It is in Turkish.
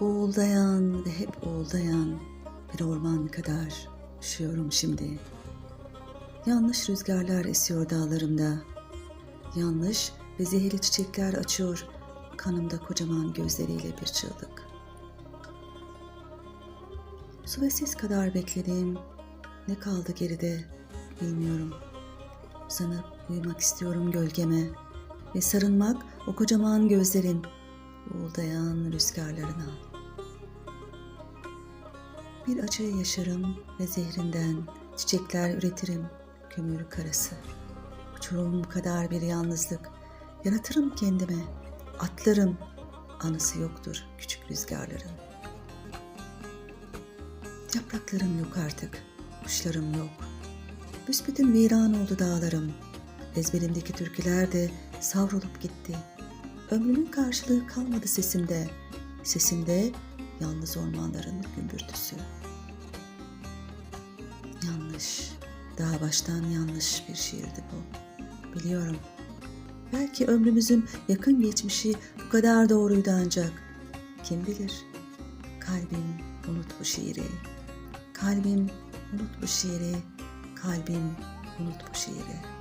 Uğuldayan ve hep uğuldayan bir orman kadar üşüyorum şimdi. Yanlış rüzgarlar esiyor dağlarımda. Yanlış ve zehirli çiçekler açıyor kanımda kocaman gözleriyle bir çığlık. Su ve ses kadar beklediğim ne kaldı geride bilmiyorum. Sanıp uyumak istiyorum gölgeme ve sarılmak o kocaman gözlerin uğuldayan rüzgarlarına. Bir acıyı yaşarım ve zehrinden çiçekler üretirim kömür karası. Uçurum kadar bir yalnızlık yaratırım kendime. Atlarım anısı yoktur küçük rüzgarların. Yapraklarım yok artık, kuşlarım yok. Büsbütün viran oldu dağlarım. Ezberimdeki türküler de savrulup gitti. Ömrümün karşılığı kalmadı sesimde. Sesimde yalnız ormanların gümbürtüsü. Yanlış, daha baştan yanlış bir şiirdi bu. Biliyorum. Belki ömrümüzün yakın geçmişi bu kadar doğruydu ancak. Kim bilir? Kalbim unut bu şiiri. Kalbim unut bu şiiri. Kalbim unut bu şiiri.